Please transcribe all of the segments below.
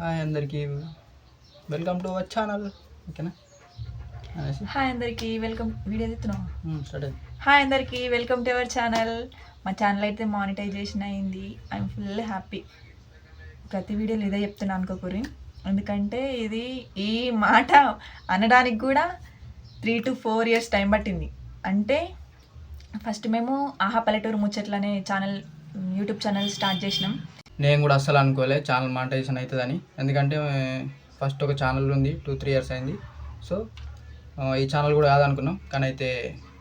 Hi అందరికీ. Welcome to our channel. ఓకేనా? Hi అందరికి. వెల్కమ్. వీడియో తీస్తున్నాం స్టార్ట్ హాయ్ అందరికి. Welcome to our channel. మా ఛానల్ అయితే మానిటైజేషన్ అయింది. I'm full happy. ప్రతి వీడియోలో ఇదే చెప్తున్నా అనుకోకూరి. ఎందుకంటే ఇది ఈ మాట అనడానికి కూడా three two four years time పట్టింది. అంటే ఫస్ట్ మేము ఆహా పల్లెటూరు ముచ్చట్లు అనే ఛానల్ యూట్యూబ్ ఛానల్ స్టార్ట్ చేసినాం. నేను కూడా అస్సలు అనుకోలే ఛానల్ మానిటైజేషన్ అవుతుందని ఎందుకంటే ఫస్ట్ ఒక ఛానల్ ఉంది టూ త్రీ ఇయర్స్ అయింది. సో ఈ ఛానల్ కూడా కాదనుకున్నాం. కానీ అయితే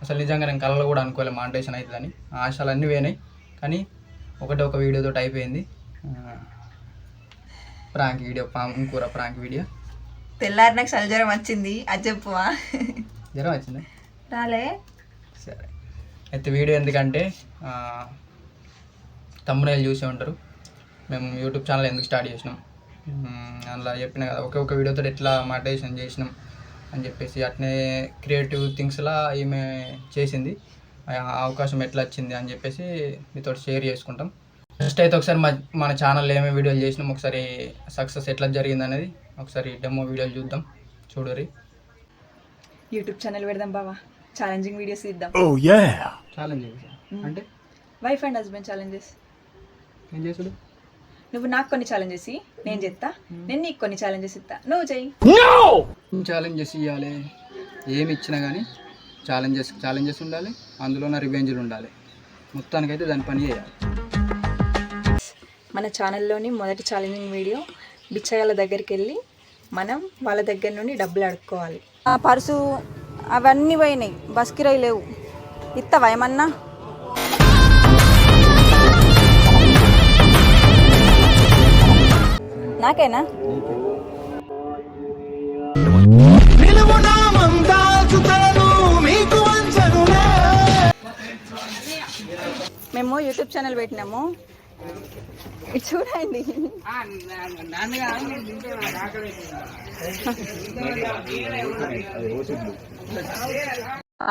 అసలు నిజంగా నేను కళ్ళలో కూడా అనుకోలే మానిటైజేషన్ అవుతుందని ఆశలు అన్నీ పోయినాయి. కానీ ఒకటే ఒక వీడియోతో అయిపోయింది. ప్రాంక్ వీడియో పాము కూర ప్రాంక్ వీడియో తెల్లారి నాకు సల్జరం వచ్చింది. అది చెప్పువా? జ్వరం వచ్చింది? రాలే. సరే. అయితే వీడియో ఎందుకంటే తమ్ముడేలు చూసే ఉంటారు. మేము యూట్యూబ్ ఛానల్ ఎందుకు స్టార్ట్ చేసినాం? అందులో చెప్పిన కదా ఒకే ఒక వీడియోతో ఎట్లా మాటేషన్ చేసినాం అని చెప్పేసి అట్నే క్రియేటివ్ థింగ్స్లా ఈమె చేసింది. ఆ అవకాశం ఎట్లా వచ్చింది అని చెప్పేసి మీతో షేర్ చేసుకుంటాం. ఫస్ట్ అయితే ఒకసారి మా మన ఛానల్లో ఏమేమి వీడియోలు చేసినాం ఒకసారి సక్సెస్ ఎట్లా జరిగింది అనేది ఒకసారి డెమో వీడియోలు చూద్దాం చూడరి యూట్యూబ్ ఛానల్ పెడదాం బావా ఛాలెంజింగ్ వీడియోస్ ఇద్దాం ఛాలెంజ్ అంటే? వైఫ్ అండ్ హస్బెండ్ ఛాలెంజెస్ ఏం చేసుడు? నువ్వు నాకు కొన్ని ఛాలెంజెస్ నేను చెప్తా నేను నీకు కొన్ని ఛాలెంజెస్ ఇస్తా నువ్వు చెయ్యి. ఛాలెంజెస్ ఇవ్వాలి ఏమి ఇచ్చినా కానీ ఛాలెంజెస్ ఛాలెంజెస్ ఉండాలి. అందులో నా రివెంజ్లు ఉండాలి. మొత్తానికైతే దాని పని చేయాలి. మన ఛానల్లోని మొదటి ఛాలెంజింగ్ వీడియో బిచ్చగాళ్ళ దగ్గరికి వెళ్ళి మనం వాళ్ళ దగ్గర నుండి డబ్బులు అడుక్కోవాలి. ఆ పర్సు అవన్నీ పోయినాయి. బస్ కిరాయి లేవు. ఇస్తావా ఏమన్నా? నాకేనా? మేము యూట్యూబ్ ఛానల్ పెట్టినాము. చూడండి.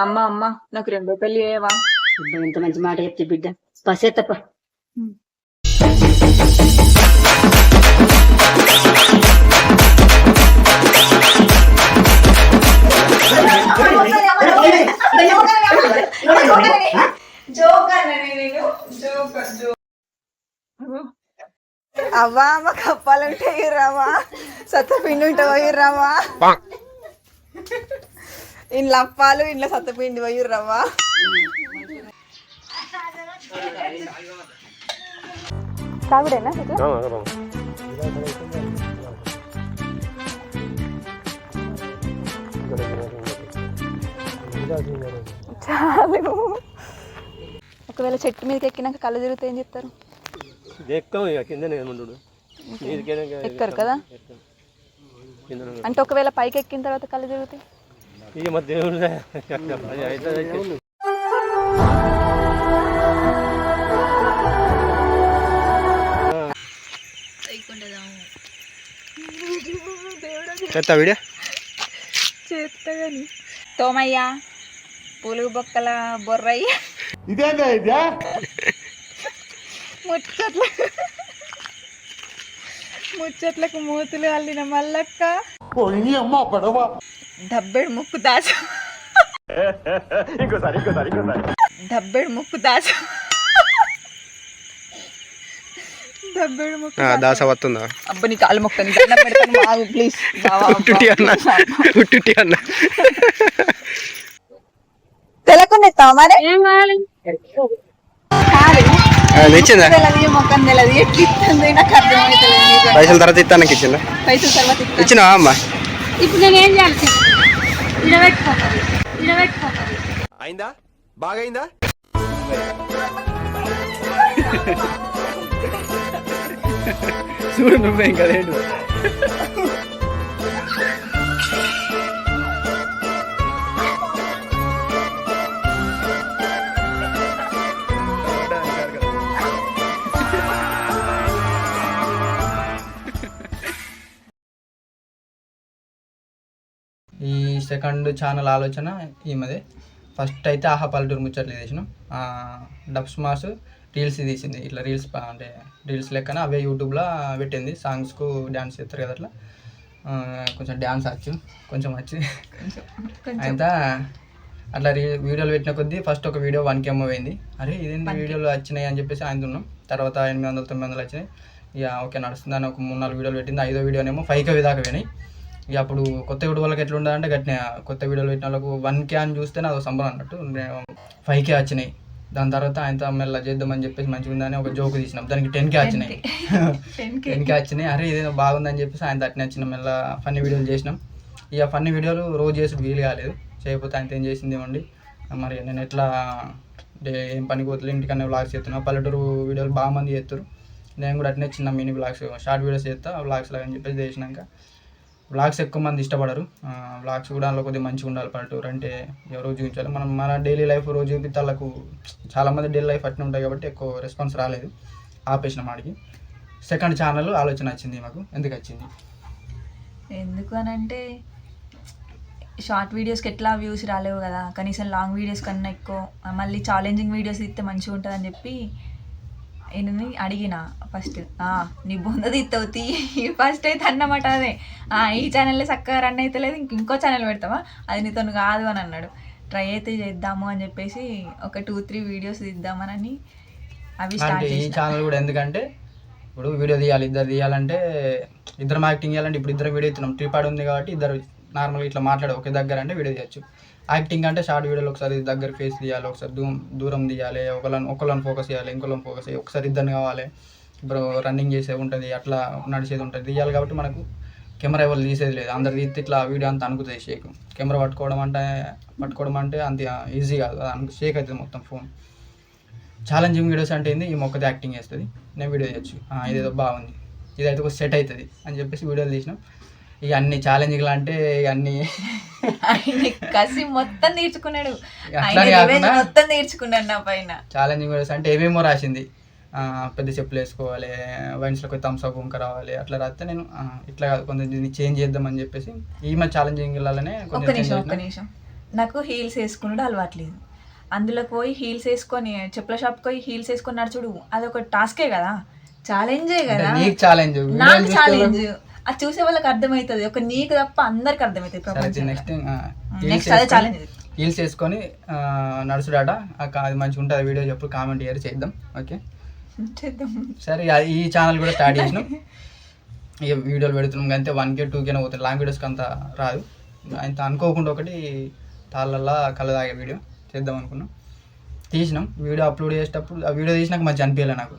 అమ్మ అమ్మ నాకు రెండో పెళ్ళి అయ్యేవా? అబ్బా, ఇంత మంచి మాట చెప్తే బిడ్డ. పసే అవ్వా మా కప్పాలంటే ఇర్రావా సత్తపిండి ఉంటే పోయిర్రావా ఇంట్లో అప్పాలు ఇంట్లో సత్తపిండి పోయిర్రావా తాగుడేనా ఇట్లా చాలు. ఒకవేళ చెట్టు మీదకి ఎక్కినాక కళ్ళు తిరిగితే ఏం చెప్తారు ఎక్కం ఇక కిందనే ఎక్కరు కదా? అంటే ఒకవేళ పైకి ఎక్కిన తర్వాత కళ్ళు తిరుగుతాయి? ఇక మా దేవుడు అయితే తోమయ్య పులుగు బొక్కల బొర్రయ్య. ముచ్చట్ల ముచ్చట్లకు మూతులు అల్లిన మల్లక్క. డబ్బెడు ముక్కు దాచ. డబ్బెడు ముక్కు దాచ. డబ్బెడు ముక్కు దాస వస్తుందా అబ్బా నీ కాలు మొక్క ప్లీజ్ ఉట్టి అన్న. తెలకుండా ఇస్తావా మరి? నిజంగా. పైసలు తర్వాత ఇస్తానికి ఇచ్చిందా. ఇచ్చినావా అమ్మా? ఇప్పుడు నేను ఏం చేయాలి? చెప్పు ఇడబెట్టుకోవాలి ఇడబెట్టుకోవాలి అయిందా చూడు నువ్వే ఇంకా సెకండ్ ఛానల్ ఆలోచన ఈమెదే. ఫస్ట్ అయితే ఆహా పల్లెటూరు ముచ్చట్లు చేసినాం. డబ్ స్మాస్ రీల్స్ తీసింది. ఇట్లా రీల్స్ అంటే రీల్స్ లెక్కన అవే యూట్యూబ్లో పెట్టింది. సాంగ్స్కు డ్యాన్స్ చేస్తారు కదా అట్లా. కొంచెం డ్యాన్స్ వచ్చు కొంచెం వచ్చి అయితే అట్లా రీ వీడియోలు పెట్టిన కొద్దీ ఫస్ట్ ఒక వీడియో వన్ కెమ్ పోయింది. అరే ఇదేంటి వీడియోలు వచ్చినాయి అని చెప్పేసి ఆయన ఉన్నాం తర్వాత ఎనిమిది వందలు తొమ్మిది వందలు వచ్చినాయి. ఇక ఓకే నడుస్తుంది అని ఒక మూడు నాలుగు వీడియోలు పెట్టింది. ఐదో వీడియోనేమో ఫైవ్ కే దాకా పోయినాయి. ఇక అప్పుడు కొత్త వీడియో వాళ్ళకి ఎట్లా ఉండాలంటే గట్టిన కొత్త వీడియోలు పెట్టిన వాళ్ళకు వన్ కే అని చూస్తే అది సంబరం అన్నట్టు. ఫైవ్ కే వచ్చినాయి. దాని తర్వాత ఆయనతో మెల్ల చేద్దామని చెప్పేసి మంచిగా ఉందని ఒక జోక్ తీసినాం. దానికి టెన్ కే వచ్చినాయి. టెన్ కే వచ్చినాయి. అరే ఇదేదో బాగుందని చెప్పేసి ఆయన తట్టిన వచ్చిన. మెల్ల ఫన్నీ వీడియోలు చేసినాం. ఇక ఫన్నీ వీడియోలు రోజు చేసి వీలు కాలేదు. చేయకపోతే ఆయన ఏం చేసింది ఏమండి. మరి నేను ఎట్లా ఏం పని పోతలే ఇంటికన్నా వ్లాగ్స్ చేస్తున్నా. పల్లెటూరు వీడియోలు బాగా మంది చేస్తారు. నేను కూడా అట్నే చిన్న మినీ వ్లాగ్స్ షార్ట్ వీడియోస్ చేస్తా వ్లాగ్స్ లాగా అని చెప్పేసి చేసినాక వ్లాగ్స్ ఎక్కువ మంది ఇష్టపడరు. వ్లాగ్స్ కూడా అందులో కొద్దిగా మంచిగా ఉండాలి పల్లెటూరు అంటే ఎవరో చూపించాలి మనం మన డైలీ లైఫ్ రోజు చూపిస్తే వాళ్ళకు చాలామంది డైలీ లైఫ్ అట్నే ఉంటాయి కాబట్టి ఎక్కువ రెస్పాన్స్ రాలేదు. ఆపేసిన మాడికి సెకండ్ ఛానల్ ఆలోచన వచ్చింది మాకు. ఎందుకు వచ్చింది? ఎందుకు అని అంటే షార్ట్ వీడియోస్కి ఎట్లా వ్యూస్ రాలేవు కదా. కనీసం లాంగ్ వీడియోస్ కన్నా ఎక్కువ మళ్ళీ ఛాలెంజింగ్ వీడియోస్ ఇస్తే మంచిగా ఉంటుందని చెప్పి ఈయనని అడిగిన ఫస్ట్ నీ బొంద తీస్తావు తీ. ఫస్ట్ అయితే అన్నమాట అదే. "ఆ, ఈ ఛానల్లో చక్కగా రన్ అయితే లేదు ఇంక ఇంకో ఛానల్ పెడతావా? అది నీతో కాదు అని అన్నాడు. ట్రై అయితే చేద్దాము అని చెప్పేసి ఒక టూ త్రీ వీడియోస్ తీద్దామని అవి స్టార్ట్ ఈ ఛానల్ కూడా ఎందుకంటే ఇప్పుడు వీడియో తీయాలి ఇద్దరు తీయాలంటే ఇద్దరం యాక్టింగ్ చేయాలంటే ఇప్పుడు ఇద్దరు వీడియో ఇస్తున్నాం. ట్రిపాడ్ ఉంది కాబట్టి ఇద్దరు నార్మల్గా ఇట్లా మాట్లాడే ఒకే దగ్గర అంటే వీడియో తీయచ్చు. యాక్టింగ్ అంటే షార్ట్ వీడియోలో ఒకసారి దగ్గర ఫేస్ తీయాలి ఒకసారి దూరం దూరం తీయాలి ఒకళ్ళని ఒకళ్ళని ఫోకస్ చేయాలి ఇంకోళ్ళని ఫోకస్ చేయాలి ఒకసారి ఇద్దరిని కావాలి. ఇప్పుడు రన్నింగ్ చేసే ఉంటుంది అట్లా నడిచేది ఉంటుంది. తీయాలి కాబట్టి మనకు కెమెరా ఎవరు తీసేది లేదు. అందరు తీస్తే ఇట్లా వీడియో అంతా అనుకుతుంది షేక్. కెమెరా పట్టుకోవడం అంటే పట్టుకోవడం అంటే అంత ఈజీ కాదు. అనుకు షేక్ అవుతుంది మొత్తం ఫోన్ ఛాలెంజింగ్ వీడియోస్ అంటే ఏంది? ఈ మొక్కది యాక్టింగ్ చేస్తుంది. నేను వీడియో చేయొచ్చు. ఇదేదో బాగుంది. ఇదైతే ఒక సెట్ అవుతుంది అని చెప్పేసి వీడియోలు తీసినాం. ఇక అన్ని ఛాలెంజింగ్లు అంటే ఇక అన్ని ఆయన కసి మొత్తం కాకుండా- మొత్తం నేర్చుకున్నాడు నా పైన. ఛాలెంజింగ్ వీడియోస్ అంటే ఏమేమో రాసింది. పెద్ద చెప్పులు వేసుకోవాలి వైన్స్లోకి థమ్స్ అప్ ఉంక రావాలి అట్లా రాస్తే నేను ఇట్లా కాదు కొంచెం చేంజ్ చేద్దామని చెప్పేసి ఈ మధ్య ఛాలెంజింగ్ వెళ్ళాలనే ఒక్క నిమిషం ఒక్క. నిమిషం. నాకు హీల్స్ వేసుకున్నాడు అలవాట్లేదు. అందులోకి పోయి హీల్స్ వేసుకొని చెప్పుల షాప్కి పోయి హీల్స్ వేసుకొని నడుచుడు. అదొక టాస్కే కదా. ఛాలెంజే కదా. ఛాలెంజ్ నాకు ఛాలెంజ్ అది చూసే వాళ్ళకి అర్థమవుతుంది ఒక నీకు తప్ప అందరికి అర్థమవుతుంది నెక్స్ట్ నెక్స్ట్ అదే ఛాలెంజ్ హీల్స్ వేసుకొని ఆ, నడుచుడాట అది మంచిగా ఉంటుంది వీడియో చెప్పు కామెంట్ చేయరు చేద్దాం ఓకే? చేద్దాం. సరే ఈ ఛానల్ కూడా స్టార్ట్ చేసినాం. ఇక వీడియోలు పెడుతున్నాం అంతే వన్ కే టూ కేనే పోతుంది లాంగ్ వీడియోస్కి అంత రాదు. అంత అనుకోకుండా ఒకటి తాళ్ళల్లో కళ్ళ తాగే వీడియో చేద్దాం అనుకున్నాం. తీసినాం వీడియో అప్లోడ్ చేసేటప్పుడు ఆ వీడియో తీసినాక మంచి అనిపించలే నాకు.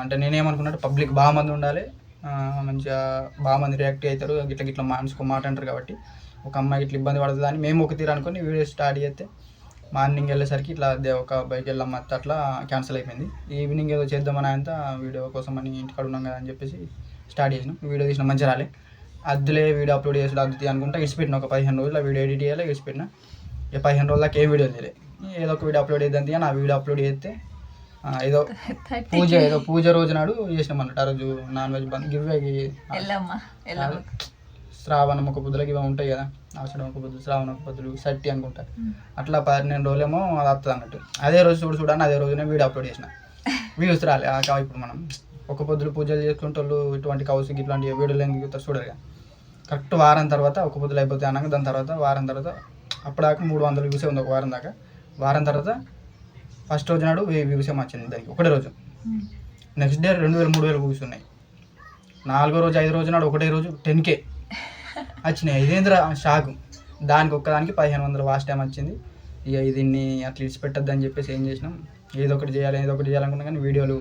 అంటే నేనేమనుకున్నట్టు పబ్లిక్ బాగా మంది ఉండాలి మంచిగా బాగా మంది రియాక్ట్ అవుతారు. గిట్ల గిట్ల మనసుకో మాట అంటారు కాబట్టి ఒక అమ్మాయి ఇట్లా ఇబ్బంది పడుతుంది అని మేము ఒక తీరు అనుకుని వీడియో స్టార్ట్ చేస్తే మార్నింగ్ వెళ్ళేసరికి ఇట్లా ఒక బైక్ వెళ్ళాం అట్లా క్యాన్సిల్ అయిపోయింది. ఈవినింగ్ ఏదో చేద్దామని అంత వీడియో కోసం అని ఇంటికాడ ఉన్నాం కదా అని చెప్పేసి స్టార్ట్ చేసినాం. వీడియో తీసిన మంచిగా రాలే. అద్దులే వీడియో అప్లోడ్ చేసి అద్దుతి అనుకుంటా ఇడిచిపెట్టిన ఒక పదిహేను రోజులు వీడియో ఎడిట్ చేయాలి ఇడిచిపెట్టిన ఇక పదిహేను రోజులకి దాకా ఏ వీడియో తెలియదు ఏదో ఒక వీడియో అప్లోడ్ చేద్దాం అని ఆ వీడియో అప్లోడ్ చేస్తే ఏదో పూజ ఏదో పూజ రోజు నాడు చేసినాం అన్నట్టు. ఆ రోజు నాన్ వెజ్ బంద్ గివ్ వెళ్ళమ్మా వెళ్ళమ్మ శ్రావణం ఒక బుద్ధులకి ఇవి ఉంటాయి కదా. ఆషాఢం ఒక బుద్ధులు శ్రావణ ఒక బుద్ధులు సట్టి అనుకుంటా. అట్లా పన్నెండు రోజులేమో అది వస్తుంది అన్నట్టు. అదే రోజు చూడు చూడని అదే రోజునే వీడియో అప్లోడ్ చేసిన. వ్యూస్ రాలే ఇప్పుడు మనం. ఒక పొద్దులు పూజలు చేసుకుంటే వాళ్ళు ఇటువంటి కౌసుకి ఇట్లాంటి వీడియోలు ఎందుకు చూస్తారు చూడరు కరెక్ట్ వారం తర్వాత ఒక పొద్దులు అయిపోతే అన్నాక దాని తర్వాత వారం తర్వాత అప్పటిదాకా మూడు వందలు వ్యూసే ఉంది ఒక వారం దాకా. వారం తర్వాత ఫస్ట్ రోజు నాడు వెయ్యి వ్యూస్ వచ్చింది దానికి ఒకటే రోజు. నెక్స్ట్ డే రెండు వేలు మూడు వేలు వ్యూస్ ఉన్నాయి నాలుగో రోజు ఐదు రోజు నాడు ఒకటే రోజు టెన్ కే వచ్చినాయి. ఇదేంద్ర షాక్. దానికి ఒక్కదానికి పదిహేను వందలు వాస్ట్ టైం వచ్చింది. ఇక దీన్ని అట్లా ఇడిచిపెట్టద్దు అని చెప్పేసి ఏం చేసినాం. ఏదో ఒకటి చేయాలి ఏదో ఒకటి చేయాలనుకున్నా కానీ వీడియోలు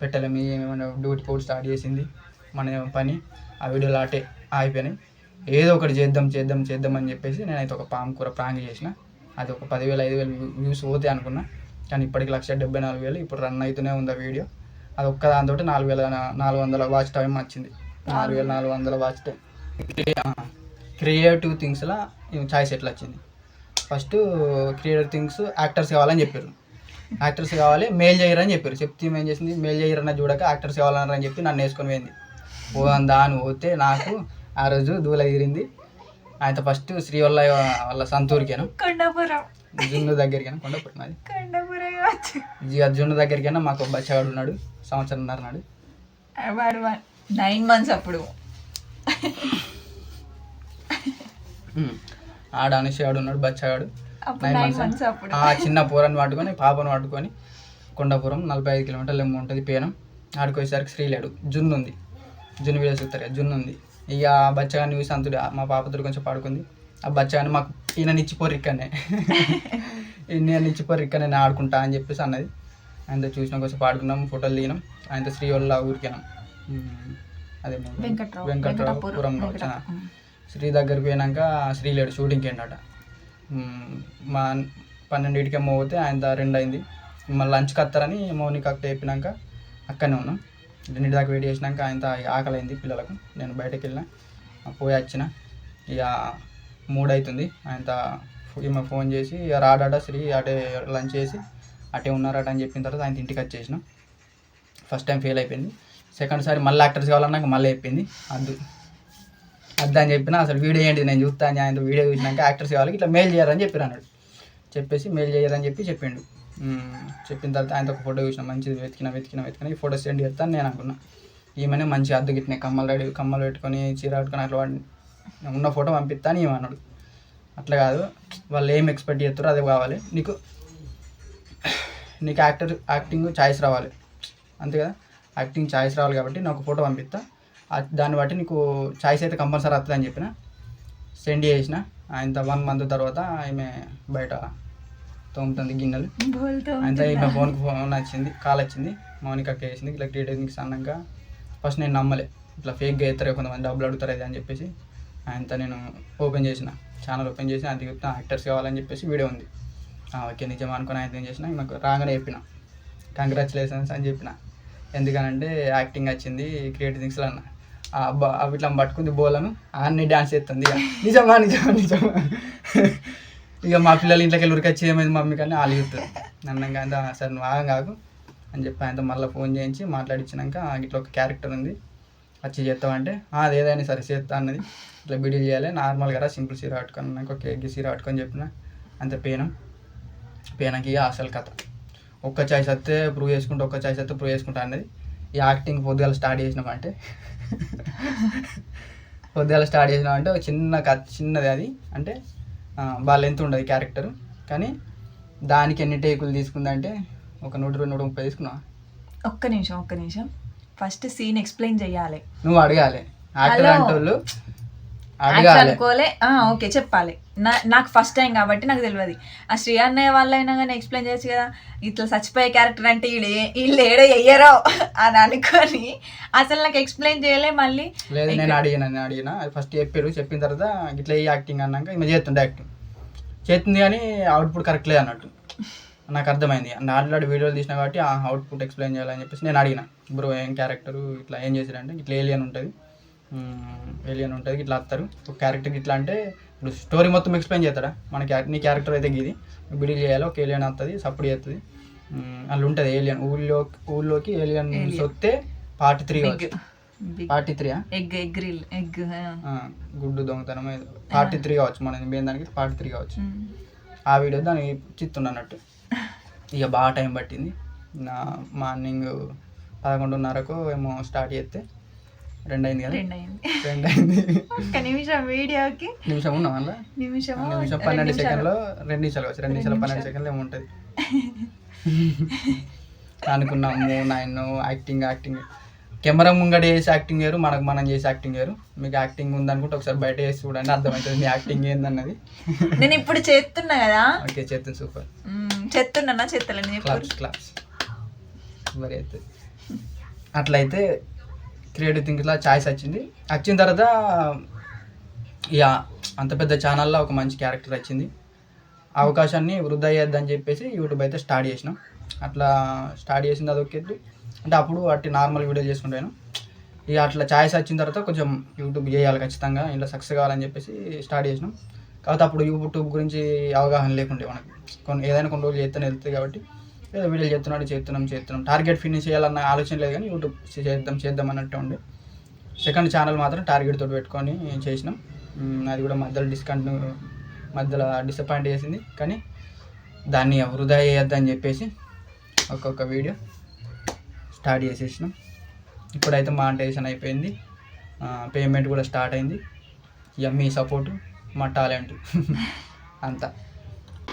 పెట్టలేము. ఏమైనా డ్యూటీ కోడ్ స్టార్ట్ చేసింది. మన పని ఆ వీడియోలు ఆటే ఆగిపోయినాయి. ఏదో ఒకటి చేద్దాం చేద్దాం చేద్దాం అని చెప్పేసి నేనైతే ఒక పాము కూర ప్రాంగ్ చేసిన. అది ఒక పదివేలు ఐదు వేలు వ్యూస్ పోతే అనుకున్నా. కానీ ఇప్పటికి లక్ష డెబ్బై నాలుగు వేలు. ఇప్పుడు రన్ అవుతూనే ఉంది ఆ వీడియో అది ఒక్క దాంతో నాలుగు వేల నాలుగు వందల వాచ్ టైం వచ్చింది. నాలుగు వేల నాలుగు వందల వాచ్ టైం క్రియేటివ్ థింగ్స్లో చాయిస్ ఎట్లా వచ్చింది? ఫస్ట్ క్రియేటివ్ థింగ్స్ యాక్టర్స్ కావాలని చెప్పారు యాక్టర్స్ కావాలి మేల్ చేయరని చెప్పారు చెప్తే ఏం చేసింది? మేల్ చేయరన్న చూడక యాక్టర్స్ కావాలన్నారని చెప్పి నన్ను వేసుకొని పోయింది. ఓ దాని పోతే నాకు ఆ రోజు దూల ఎగిరింది ఆయన ఫస్ట్ శ్రీవల్ల వాళ్ళ సంతూరికేను? కొండాపురం. జున్ను దగ్గరికైనా కొండపురం అది. ఇక జున్ను దగ్గరికైనా మాకు బచ్చగాడు ఉన్నాడు సంవత్సరంన్నర నాడు. వాడు నైన్ మంత్స్ అప్పుడు. ఆడ అనుషేవాడు ఉన్నాడు బచ్చగాడు. నైన్ మంత్స్ ఆ చిన్న పూరని పట్టుకొని పాపను పట్టుకొని కొండపురం నలభై ఐదు కిలోమీటర్లు ఏమో ఉంటుంది పేనం. ఆడికి వచ్చేసరికి శ్రీలేడు జున్ను ఉంది. జున్ను వీడియో చూస్తారు జున్ను ఉంది. ఇక ఆ బచ్చగాన్ని చూసి అంతుడు మా పాపతో కొంచెం పడుకుంది. ఆ బచ్చగాన్ని మాకు ఈయన నిచ్చిపోరు ఇక్కడనే ఈయన నిచ్చిపోరు ఇక్కడనే నేను ఆడుకుంటా అని చెప్పేసి అన్నది. ఆయనతో చూసినాం కొంచెం పాడుకున్నాం ఫోటోలు దిగినాం. ఆయనతో శ్రీ వాళ్ళ ఊరికినాం అదే వెంకట్రావు. వెంకట్రావుపురం వెంకటాపురం. కావచ్చు. ఆ. వెంకట- శ్రీ దగ్గరికి పోయినాక శ్రీ లేడు షూటింగ్కి ఏంటట. మా పన్నెండింటికేమో పోతే ఆయన రెండు అయింది మళ్ళీ లంచ్కి వస్తారని మౌనిక అక్క చెప్పినాక అక్కనే ఉన్నాం. రెండింటి దాకా వెయిట్ చేసినాక ఆయన ఆకలి అయింది పిల్లలకు. నేను బయటకు వెళ్ళిన పోయి వచ్చిన. ఇక మూడు అవుతుంది ఆయన ఈమె ఫోన్ చేసి ఇక రాడట శ్రీ అటే లంచ్ చేసి అటే ఉన్నారట అని చెప్పిన తర్వాత ఆయన ఇంటికి వచ్చేసినాం. ఫస్ట్ టైం ఫెయిల్ అయిపోయింది. సెకండ్ సారి మళ్ళీ యాక్టర్స్ కావాలన్నాక మళ్ళీ చెప్పింది. అద్దు అద్దు అని చెప్పిన అసలు వీడియో ఏంటి నేను చూస్తాను ఆయన వీడియో చూసినాక యాక్టర్స్ కావాలి ఇట్లా మెయిల్ చేయాలని చెప్పారు అన్నాడు. చెప్పేసి మెయిల్ చేయాలని చెప్పి చెప్పిండు. చెప్పిన తర్వాత ఆయనతో ఒక ఫోటో చూసిన. మంచిది వెతికిన వెతికిన వెతికిన ఈ ఫోటో సెండ్ చేస్తాను నేను అనుకున్నా. ఈమెనే మంచి అద్దు గిట్టినాయి కమ్మలు రెడీ కమ్మలు పెట్టుకొని చీర కట్టుకొని అట్లా వాడిని. ఉన్న ఫోటో పంపిస్తాను ఈమె అన్నాడు అట్లా కాదు వాళ్ళు ఏం ఎక్స్పెక్ట్ చేస్తారో అదే కావాలి. నీకు నీకు యాక్టర్ యాక్టింగ్ ఛాయిస్ రావాలి. అంతే కదా? యాక్టింగ్ ఛాయిస్ రావాలి కాబట్టి నాకు ఫోటో పంపిస్తా దాన్ని బట్టి నీకు ఛాయిస్ అయితే కంపల్సరీ వస్తుంది అని చెప్పిన. సెండ్ చేసిన. ఆయన వన్ మంత్ తర్వాత ఆమె బయట తోముతుంది గిన్నెలు. అంతా ఈమె ఫోన్కి ఫోన్ వచ్చింది కాల్ వచ్చింది. మౌనిక వేసింది ఇట్లా త్రీ టెక్నిక్స్ అన్నాక ఫస్ట్ నేను నమ్మలే. ఇట్లా ఫేక్గా అవుతారు కొంతమంది డబ్బులు అడుగుతారు అది అని చెప్పేసి. ఆయనతో నేను ఓపెన్ చేసిన. ఛానల్ ఓపెన్ చేసి ఆయన చెప్తా యాక్టర్స్ కావాలని చెప్పేసి వీడియో ఉంది. ఓకే నిజం అనుకుని ఆయన ఏం చేసిన నాకు రాగానే చెప్పిన. కంగ్రాచులేషన్స్ అని చెప్పిన. ఎందుకనంటే యాక్టింగ్ వచ్చింది క్రియేటివ్ థింగ్స్లో అన్న ఆ అవి ఇట్లా పట్టుకుంది బోలను అన్ని డ్యాన్స్ చేస్తుంది ఇక. నిజమా నిజమా నిజమా? ఇక మా పిల్లలు ఇంట్లోకి వెళ్ళి ఉరికొచ్చి ఏమైంది మమ్మీ కానీ వాళ్ళు చెప్తారు. అన్నాక అంత సరే నువ్వు ఆగం కాకు అని చెప్పి ఆయనతో మళ్ళీ ఫోన్ చేయించి మాట్లాడించినాక ఇట్లా ఒక క్యారెక్టర్ ఉంది. వచ్చి చేస్తామంటే అది ఏదైనా సరే చేస్తా అన్నది. ఇట్లా బిడీలు చేయాలి. నార్మల్గా రా సింపుల్ సీర కట్టుకొని నాకు ఒక ఎగ్గి సీర కట్టుకొని చెప్పిన అంత పేనం. పేనకి ఇక అసలు కథ. ఒక్క చాయిస్ వస్తే ప్రూవ్ చేసుకుంటా ఒక్క చాయిస్ వస్తే ప్రూవ్ చేసుకుంటా అన్నది. ఈ యాక్టింగ్ పొద్దుగాల స్టార్ట్ చేసినామంటే పొద్దుగాల స్టార్ట్ చేసినామంటే ఒక చిన్న కథ చిన్నది అది. అంటే బాగా లెంత్ ఉండదు క్యారెక్టర్ కానీ దానికి ఎన్ని టేకులు తీసుకుందంటే ఒక నూట రెండు నూట ముప్పై తీసుకున్నావా? ఒక్క నిమిషం ఒక్క నిమిషం. ఫస్ట్ సీన్ ఎక్స్ప్లెయిన్ చేయాలి. నువ్వు అడగాలి. Actor Hello. అంటే వాళ్ళు యాక్టర్ అడగాలి. అనుకోలే. ఆ, ఓకే చెప్పాలి. నా నాకు ఫస్ట్ టైం కాబట్టి నాకు తెలియదు. ఆ శ్రీ అన్నయ్య వాళ్ళైనా కానీ ఎక్స్ప్లెయిన్ చేయొచ్చు కదా. ఇట్లా చచ్చిపోయే క్యారెక్టర్ అంటే ఏ- వీళ్ళు ఏడో ఎయ్యరో అని అనుకొని అసలు నాకు ఎక్స్ప్లెయిన్ చేయలే మళ్ళీ. లేదు నేను అడిగిన నేను అడిగిన. ఫస్ట్ చెప్పారు చెప్పిన తర్వాత ఇట్లా ఈ యాక్టింగ్ అన్నాక ఈమె చేస్తుండే యాక్టింగ్ చేస్తుంది కానీ అవుట్పుట్ కరెక్ట్ లేదు అన్నట్టు. నాకు అర్థమైంది. ఆల్రెడీ వీడియోలు తీసిన కాబట్టి ఆ అవుట్పుట్ ఎక్స్ప్లెయిన్ చేయాలని చెప్పేసి నేను అడిగిన. బ్రో ఏం క్యారెక్టర్ ఇట్లా ఏం చేశారంటే ఇట్లా ఏలియన్ ఉంటుంది. ఏలియన్ ఉంటుంది ఇట్లా వస్తారు ఒక క్యారెక్టర్ ఇట్లా అంటే ఇప్పుడు స్టోరీ మొత్తం ఎక్స్ప్లెయిన్ చేస్తాడా? మన క్యా- నీ క్యారెక్టర్ అయితే ఇది బిడీ చేయాలి? ఒక ఏలియన్ వస్తుంది సపోర్ట్ చేస్తుంది అలా ఉంటుంది ఏలియన్ ఊళ్ళో ఊళ్ళోకి ఏలియన్ వస్తే part three party three egg egg egg గుడ్డు దొంగతనం. పార్టీ త్రీ కావచ్చు మన మెయిన్ దానికి? పార్టీ త్రీ కావచ్చు. ఆ వీడియో దానికి చిత్తుండ అన్నట్టు ఇక బాగా టైం పట్టింది. నా మార్నింగ్ పదకొండున్నరకు ఏమో స్టార్ట్ చేస్తే రెండు అయింది కదా? రెండు అయింది ఒక్క నిమిషం వీడియోకి. నిమిషం ఉన్నాం నిమిషము? నిమిషం రెండు పన్నెండు. సెకండ్లో రెండు నిమిషాలు కావచ్చు. రెండు నిమిషాలు పన్నెండు సెకండ్లు ఏమో ఉంటుంది. అనుకున్నాము నాయన యాక్టింగ్ యాక్టింగ్. కెమెరా ముంగడ చేసి యాక్టింగ్ వేరు మనకు మనం చేసి యాక్టింగ్ వేరు. మీకు యాక్టింగ్ ఉందనుకుంటే ఒకసారి బయట చేసి చూడండి అర్థమవుతుంది మీ యాక్టింగ్ ఏందన్నది. నేను ఇప్పుడు చేస్తున్నా కదా? ఓకే చేస్తుంది సూపర్. మ్మ్, చేస్తున్నానా చేస్తలేను క్లాప్స్ క్లాప్స్ మరి అయితే. అట్లయితే క్రియేటివ్ థింకింగ్లో ఛాయిస్ వచ్చింది. వచ్చిన తర్వాత ఇక అంత పెద్ద ఛానల్లో ఒక మంచి క్యారెక్టర్ వచ్చింది. అవకాశాన్ని వృధా చేయొద్దని చెప్పేసి యూట్యూబ్ అయితే స్టార్ట్ చేసినాం. అట్లా స్టార్ట్ చేసింది అదొక అంటే అప్పుడు అట్టి నార్మల్ వీడియో చేసుకుంటాను ఇక అట్లా ఛాయిస్ వచ్చిన తర్వాత కొంచెం యూట్యూబ్ చేయాలి ఖచ్చితంగా. ఇంట్లో సక్సెస్ కావాలని చెప్పేసి స్టార్ట్ చేసినాం. కాకపోతే అప్పుడు యూట్యూబ్ గురించి అవగాహన లేకుండే మనకి. కొన్ని ఏదైనా కొన్ని రోజులు చేస్తూనే వెళ్తుంది కాబట్టి ఏదో వీడియోలు చేస్తున్నాడు చేస్తున్నాం చేస్తున్నాం. టార్గెట్ ఫినిష్ చేయాలన్న ఆలోచన లేదు కానీ యూట్యూబ్ చేద్దాం చేద్దాం అన్నట్టు ఉండే. సెకండ్ ఛానల్ మాత్రం టార్గెట్ తోటి పెట్టుకొని చేసినాం. అది కూడా మధ్యలో డిస్కౌంట్ మధ్యలో డిసప్పాయింట్ చేసింది. కానీ దాన్ని వృధా చేయొద్దని చెప్పేసి ఒక్కొక్క వీడియో స్టార్ట్ చేసేసినాం. ఇప్పుడైతే మానిటైజేషన్ అయిపోయింది. పేమెంట్ కూడా స్టార్ట్ అయింది. ఇక మీ సపోర్టు మా టాలెంట్. అంతా.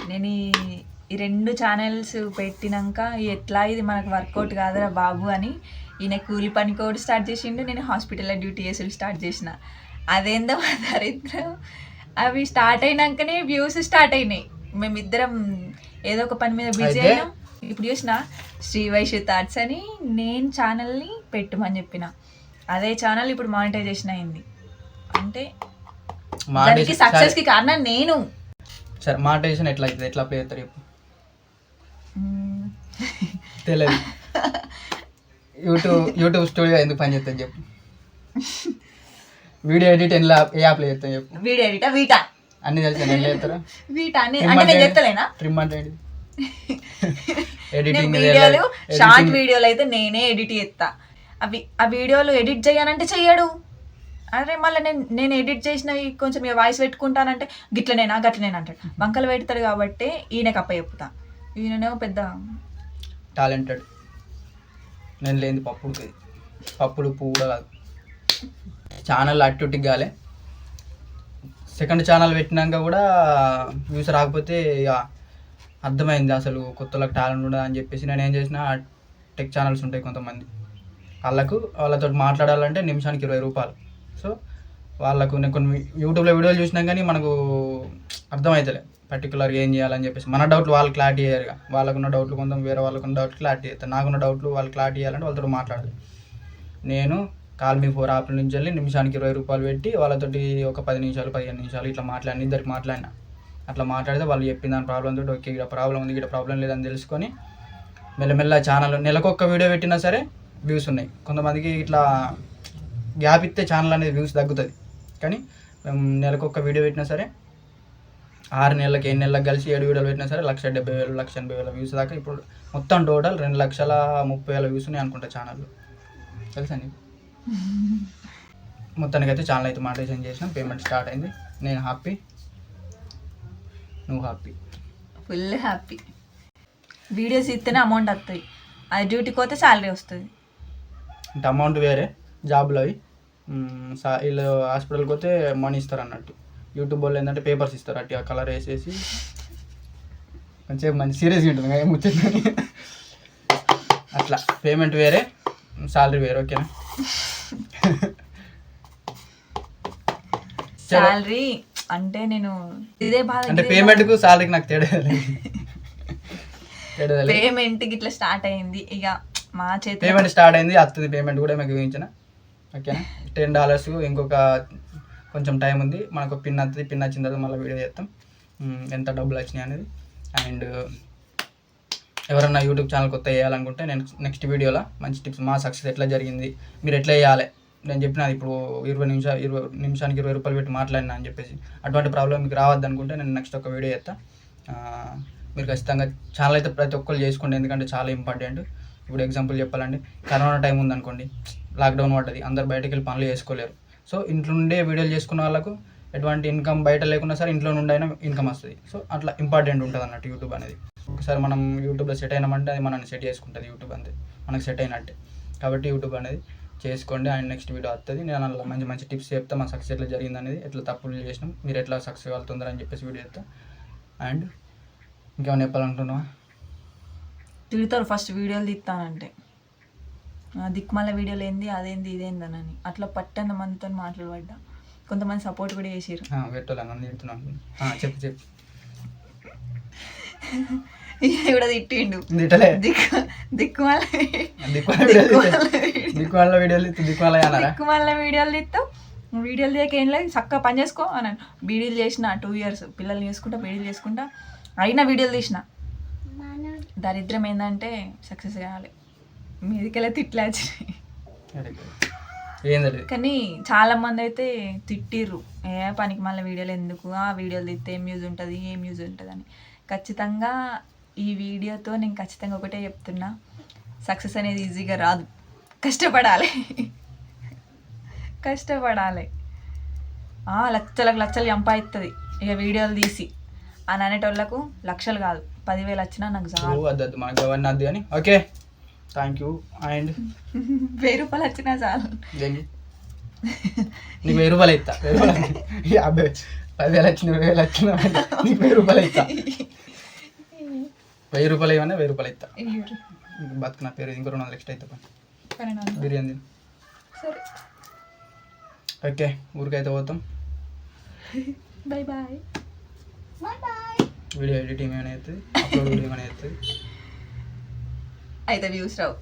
నేను ఈ- రెండు ఛానల్స్ పెట్టినాక ఎట్లా ఇది మనకు వర్కౌట్ కాదురా బాబు అని ఈయన కూలి పని కూడా స్టార్ట్ చేసిండు నేను హాస్పిటల్లో డ్యూటీ చేసుడు స్టార్ట్ చేసిన. అదేందో మా దరిద్రం. అవి స్టార్ట్ అయినాకనే వ్యూస్ స్టార్ట్ అయినాయి. మేమిద్దరం ఏదో ఒక పని మీద బిజీ అయినాం. ఇప్పుడు చూసిన శ్రీ వైశ్య థాట్స్ అని నేను ఛానల్ని పెట్టమని చెప్పిన. అదే ఛానల్ ఇప్పుడు మానిటైజేషన్ అయింది. అంటే దానికి సక్సెస్కి కారణం నేను. సరే మానిటైజేషన్ ఎట్లా అవుతుంది? ఎట్లా ప్లే అవుతారు చెప్పు. తెలియదు యూట్యూబ్ యూట్యూబ్ స్టూడియో ఎందుకు పని చేస్తుంది చెప్పు. వీడియో ఎడిట్ ఎలా ఏ యాప్లో చేస్తాం చెప్పు. వీడియో ఎడిటా? వీటా? అన్ని తెలిసి ఎట్లా చేస్తారా? వీటా అని అంటే నేను చెప్తలేనా ట్రిమ్ అంటే నేను ఎడిటింగ్ వీడియోలు షార్ట్ వీడియోలు అయితే నేనే ఎడిట్ చేస్తా. అవి ఆ వీడియోలు ఎడిట్ చేయనంటే చెయ్యడు. అరే మళ్ళీ నేను నేను ఎడిట్ చేసినవి కొంచెం వాయిస్ పెట్టుకుంటానంటే గిట్లనేనా గట్లనేనా అంటాడు. వంకలు పెడతాడు కాబట్టి ఈయనకి అప్ప చెప్తా. ఈయననేమో పెద్ద టాలెంటెడ్ నేను లేని పప్పుడు పప్పులు పువ్వు కూడా కాదు. ఛానల్ అట్టుటికి కాలే సెకండ్ ఛానల్ పెట్టినాక కూడా వ్యూస్ రాకపోతే ఇక అర్థమైంది అసలు కొత్తలకు టాలెంట్ ఉండదు అని చెప్పేసి. నేను ఏం చేసిన టెక్ ఛానల్స్ ఉంటాయి కొంతమంది. వాళ్ళకు వాళ్ళతో మాట్లాడాలంటే నిమిషానికి ఇరవై రూపాయలు. సో వాళ్ళకు నేను కొన్ని యూట్యూబ్లో వీడియోలు చూసినా కానీ మనకు అర్థమవుతలే పర్టికులర్గా ఏం చేయాలని చెప్పేసి. మన డౌట్లు వాళ్ళు క్లారిటీ చేయరుగా వాళ్ళకున్న డౌట్లు కొంత వేరే వాళ్ళకున్న డౌట్లు క్లారిటీ చేస్తారు నాకున్న డౌట్లు వాళ్ళు క్లారిటీ చేయాలంటే వాళ్ళతో మాట్లాడాలి నేను కాల్ మీ ఫోర్ యాప్ నుంచి వెళ్ళి నిమిషానికి ఇరవై రూపాయలు పెట్టి వాళ్ళతోటి ఒక పది నిమిషాలు పదిహేను నిమిషాలు ఇట్లా మాట్లాడిన ఇద్దరికి మాట్లాడినా. అట్లా మాట్లాడితే వాళ్ళు చెప్పిన దాని ప్రాబ్లం తోటి ఓకే ఇక్కడ ప్రాబ్లం ఉంది ఇక్కడ ప్రాబ్లం లేదని తెలుసుకొని మెల్లమెల్ల ఛానల్ నెలకొక్క వీడియో పెట్టినా సరే వ్యూస్ ఉన్నాయి. కొంతమందికి ఇట్లా గ్యాప్ ఇస్తే ఛానల్ అనేది వ్యూస్ తగ్గుతుంది. కానీ మేము నెలకొక్క వీడియో పెట్టినా సరే ఆరు నెలలకి ఎన్ని నెలలకు కలిసి ఏడు వీడియోలు పెట్టినా సరే లక్ష డెబ్బై వేలు లక్ష ఎనభై వేల వ్యూస్ దాకా ఇప్పుడు మొత్తం టోటల్ రెండు లక్షల ముప్పై వేల వ్యూస్ ఉన్నాయి అనుకుంటా ఛానల్ తెలుసా నీకు? మొత్తానికి అయితే ఛానల్ అయితే మానిటైజేషన్ చేసినాం పేమెంట్ స్టార్ట్ అయింది. నేను హ్యాపీ నువ్వు హ్యాపీ ఫుల్ హ్యాపీ వీడియోస్ ఇస్తేనే అమౌంట్ వస్తుంది అది డ్యూటీకి పోతే శాలరీ వస్తుంది. అంటే అమౌంట్ వేరే జాబ్లో అవి సా వీళ్ళు హాస్పిటల్కి పోతే మనీ ఇస్తారు అన్నట్టు. యూట్యూబ్ వాళ్ళు ఏంటంటే పేపర్స్ ఇస్తారు అట్టి ఆ కలర్ వేసేసి. కొంచెం మంచి సీరియస్గా ఉంటుంది ముచ్చని అట్లా. పేమెంట్ వేరే సాలరీ వేరే ఓకేనా. శాలరీ అంటే నేను ఇదే బాధ అంటే పేమెంట్కు సాలరీకి నాకు తేడా. పేమెంట్ ఇట్లా స్టార్ట్ అయింది. ఇక మా చేతి పేమెంట్ స్టార్ట్ అయింది వస్తుంది పేమెంట్ కూడా మీకు చూపించిన ఓకేనా? టెన్ డాలర్స్ ఇంకొక కొంచెం టైం ఉంది. మనకు పిన్ వస్తుంది పిన్ వచ్చిన తర్వాత మళ్ళీ వీడియో చేస్తాం. ఎంత డబ్బులు వచ్చినాయి అనేది. అండ్ ఎవరన్నా యూట్యూబ్ ఛానల్ కొత్త చేయాలనుకుంటే నేను నెక్స్ట్ వీడియోలో మంచి టిప్స్ మా సక్సెస్ ఎట్లా జరిగింది మీరు ఎట్లా చేయాలి? నేను చెప్పిన ఇప్పుడు ఇరవై నిమిషాలు ఇరవై నిమిషానికి ఇరవై రూపాయలు పెట్టి మాట్లాడినా అని చెప్పేసి. అటువంటి ప్రాబ్లం మీకు రావద్దు అనుకుంటే నేను నెక్స్ట్ ఒక వీడియో చేస్తా. మీరు ఖచ్చితంగా ఛానల్ అయితే ప్రతి ఒక్కరు చేసుకోండి ఎందుకంటే చాలా ఇంపార్టెంట్. ఇప్పుడు ఎగ్జాంపుల్ చెప్పాలంటే కరోనా టైం ఉందనుకోండి లాక్డౌన్ పడ్డది. అందరు బయటకు వెళ్ళి పనులు చేసుకోలేరు. సో ఇంట్లో నుండే వీడియోలు చేసుకున్న వాళ్ళకు ఎటువంటి ఇన్కమ్ బయట లేకున్నా సరే ఇంట్లో నుండి అయినా ఇన్కమ్ వస్తుంది. సో అట్లా ఇంపార్టెంట్ ఉంటుంది అన్నట్టు యూట్యూబ్ అనేది. ఒకసారి మనం యూట్యూబ్లో సెట్ అయినామంటే అది మనల్ని సెట్ చేసుకుంటుంది యూట్యూబ్ అంతే. మనకు సెట్ అయినట్టే. కాబట్టి యూట్యూబ్ అనేది చేసుకోండి. అండ్ నెక్స్ట్ వీడియో వస్తుంది నేను అలా మంచి మంచి టిప్స్ చెప్తా. మా సక్సెస్ ఎట్లా జరిగింది అనేది ఎట్లా తప్పులు చేసినాం మీరు ఎట్లా సక్సెస్ వెళ్తుందని చెప్పేసి వీడియో చెప్తా. అండ్ ఇంకేమైనా చెప్పాలనుకుంటున్నావా? తిడతారు ఫస్ట్ వీడియోలు తీస్తానంటే. దిక్మాల వీడియోలు ఏంది అదేంది ఇదేందనని అట్లా పట్టన్న మందితో మాట్లాడబడ్డా. కొంతమంది సపోర్ట్ కూడా చేసారు చెప్పు చెప్పు. కూడా తిట్టిండు. దిక్కుమాల దిక్కుమాల వీడియోలు దిక్కుమాల వీడియోలు దిక్కుమాల వీడియోలు తీస్తావు వీడియోలు తీయక ఏం లేదు చక్కగా పని చేసుకో అన్నాను బీడీలు చేసిన టూ ఇయర్స్ పిల్లల్ని చేసుకుంటా బీడీలు చేసుకుంటా. అయినా వీడియోలు తీసిన. దరిద్రం ఏంటంటే సక్సెస్ కావాలి. మీదికెళ్ళి తిట్లే వచ్చినాయి. ఏం తెలియదు కానీ చాలా మంది అయితే తిట్టిర్రు. ఏ పనికి మళ్ళీ వీడియోలు ఎందుకు? ఆ వీడియోలు తీస్తే ఏం యూజ్ ఉంటుంది? ఏం యూజ్ ఉంటుంది అని ఖచ్చితంగా ఈ వీడియోతో నేను ఖచ్చితంగా ఒకటే చెప్తున్నా. సక్సెస్ అనేది ఈజీగా రాదు. కష్టపడాలి. కష్టపడాలి. ఆ, లక్షలకు లక్షలు సంపాదిస్తుంది ఇక వీడియోలు తీసి. అని అనేటోళ్ళకు లక్షలు కాదు. పదివేలు వచ్చినా నాకు చాలు. మనకు ఓకే. థ్యాంక్ యూ అండ్ వెయ్యి రూపాయలు వచ్చినా చాలు. నీకు వెయ్యి రూపాయలు ఇస్తా. వెయ్యి రూపాయలు యాభై పదివేలు వచ్చిన వేలు వచ్చిన నీకు వెయ్యి రూపాయలు ఇస్తా. వెయ్యి రూపాయలు ఇవ్వన్నా వెయ్యి రూపాయలు ఇస్తా. బతుకు నా పేరు ఇంకో రెండు వందలు ఎక్స్ట్రా అవుతా. బిర్యానీ ఓకే ఊరికైతే పోతాం. బాయ్. బాయ్ వీడియో ఎడిటింగ్ ఏమైనా అవుతుంది అప్లోడ్ వీడియో ఏమైనా అవుతుంది Aí, Davi, viu, show.